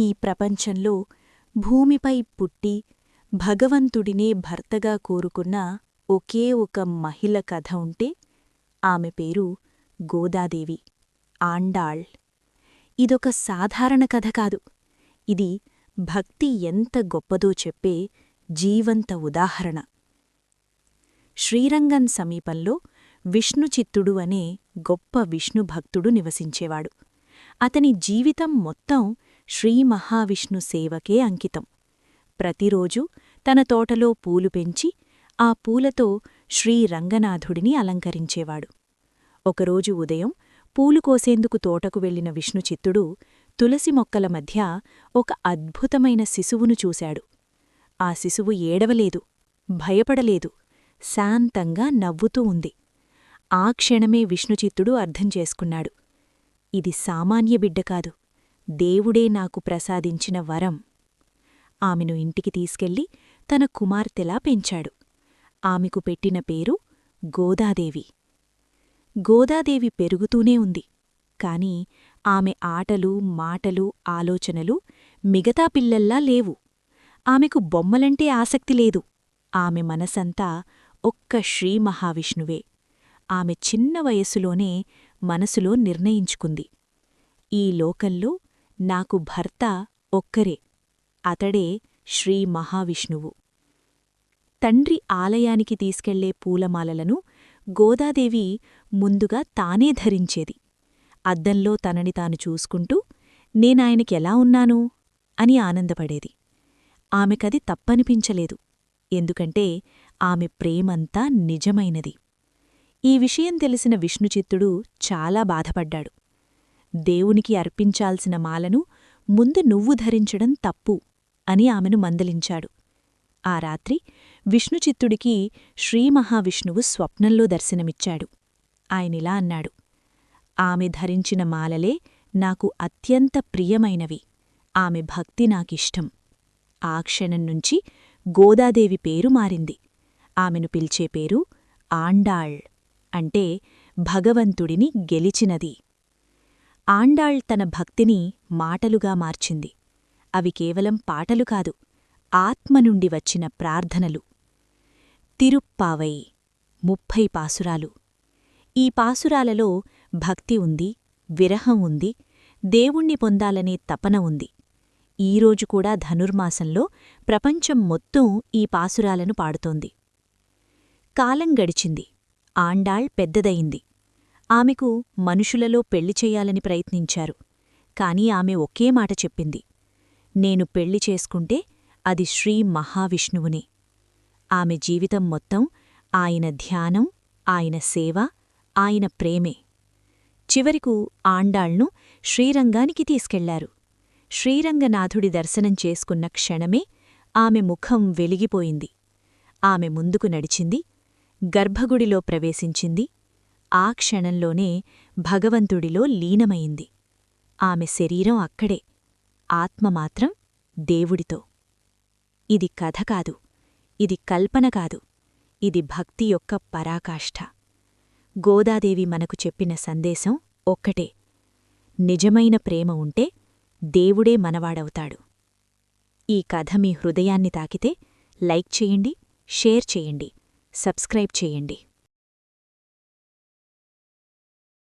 ఈ ప్రపంచంలో భూమిపై పుట్టి భగవంతుడినే భర్తగా కోరుకున్న ఒకే ఒక మహిళ కథ ఉంటే ఆమె పేరు గోదాదేవి ఆండాళ్. ఇదొక సాధారణ కథ కాదు. ఇది భక్తి ఎంత గొప్పదో చెప్పే జీవంత ఉదాహరణ. శ్రీరంగం సమీపంలో విష్ణుచిత్తుడు అనే గొప్ప విష్ణుభక్తుడు నివసించేవాడు. అతని జీవితం మొత్తం శ్రీ మహావిష్ణు సేవకే అంకితం. ప్రతిరోజూ తన తోటలో పూలు పెంచి ఆ పూలతో శ్రీ రంగనాథుడిని అలంకరించేవాడు. ఒకరోజు ఉదయం పూలు కోసేందుకు తోటకు వెళ్ళిన విష్ణుచిత్తుడు తులసి మొక్కల మధ్య ఒక అద్భుతమైన శిశువును చూశాడు. ఆ శిశువు ఏడవలేదు భయపడలేదు శాంతంగా నవ్వుతూ ఉంది. ఆ క్షణమే విష్ణుచిత్తుడు అర్థం చేసుకున్నాడు. ఇది సామాన్య బిడ్డ కాదు దేవుడే నాకు ప్రసాదించిన వరం. ఆమెను ఇంటికి తీసుకెళ్ళి తన కుమార్తెలా పెంచాడు. ఆమెకు పెట్టిన పేరు గోదాదేవి. గోదాదేవి పెరుగుతూనే ఉంది. కాని ఆమె ఆటలు మాటలు ఆలోచనలు మిగతా పిల్లల్లా లేవు. ఆమెకు బొమ్మలంటే ఆసక్తి లేదు. ఆమె మనసంతా ఒక్క శ్రీమహావిష్ణువే ఆమె చిన్న వయస్సులోనే మనసులో నిర్ణయించుకుంది. ఈ లోకంలో నాకు భర్త ఒక్కరే అతడే శ్రీ మహావిష్ణువు. తండ్రి ఆలయానికి తీసుకెళ్ళే పూలమాలలను గోదాదేవి ముందుగా తానే ధరించేది. అద్దంలో తనని తాను చూసుకుంటూ నేనాయనకెలా ఉన్నాను? అని ఆనందపడేది. ఆమెకది తప్పనిపించలేదు ఎందుకంటే ఆమె ప్రేమంతా నిజమైనది. ఈ విషయం తెలిసిన విష్ణుచిత్తుడు చాలా బాధపడ్డాడు. దేవునికి అర్పించాల్సిన మాలను ముందు నువ్వు ధరించడం తప్పు అని ఆమెను మందలించాడు. ఆ రాత్రి విష్ణుచిత్తుడికి శ్రీమహావిష్ణువు స్వప్నంలో దర్శనమిచ్చాడు. ఆయనిలా అన్నాడు ఆమె ధరించిన మాలలే నాకు అత్యంత ప్రియమైనవి. ఆమె భక్తి నాకిష్టం. ఆ క్షణం నుంచి గోదాదేవి పేరు మారింది. ఆమెను పిలిచే పేరు ఆండాళ్. అంటే భగవంతుడిని గెలిచినది. ఆండాళ్ తన భక్తిని మాటలుగా మార్చింది. అవి కేవలం పాటలు కాదు ఆత్మ నుండి వచ్చిన ప్రార్థనలు. తిరుప్పావై ముప్పై పాసురాలు. ఈ పాసురాలలో భక్తి ఉంది విరహం ఉంది దేవుణ్ణి పొందాలనే తపన ఉంది. ఈరోజు కూడా ధనుర్మాసంలో ప్రపంచం మొత్తం ఈ పాసురాలను పాడుతోంది. కాలం గడిచింది ఆండాళ్ పెద్దదయింది. ఆమెకు మనుషులలో పెళ్ళి చెయ్యాలని ప్రయత్నించారు. కాని ఆమె ఒకే మాట చెప్పింది. నేను పెళ్ళి చేసుకుంటే అది శ్రీ మహావిష్ణువునే. ఆమె జీవితం మొత్తం ఆయన ధ్యానం ఆయన సేవ ఆయన ప్రేమే. చివరికు ఆండాళ్ను శ్రీరంగానికి తీసుకెళ్ళారు. శ్రీరంగనాథుడి దర్శనం చేసుకున్న క్షణమే ఆమె ముఖం వెలిగిపోయింది. ఆమె ముందుకు నడిచింది గర్భగుడిలో ప్రవేశించింది ఆ క్షణంలోనే భగవంతుడిలో లీనమైంది. ఆమె శరీరం అక్కడే ఆత్మ మాత్రం దేవుడితో. ఇది కథ కాదు ఇది కల్పన కాదు ఇది భక్తి యొక్క పరాకాష్ఠ. గోదాదేవి మనకు చెప్పిన సందేశం ఒక్కటే. నిజమైన ప్రేమ ఉంటే దేవుడే మనవాడవుతాడు. ఈ కథ మీ హృదయాన్ని తాకితే లైక్ చేయండి షేర్ చేయండి సబ్స్క్రైబ్ చేయండి.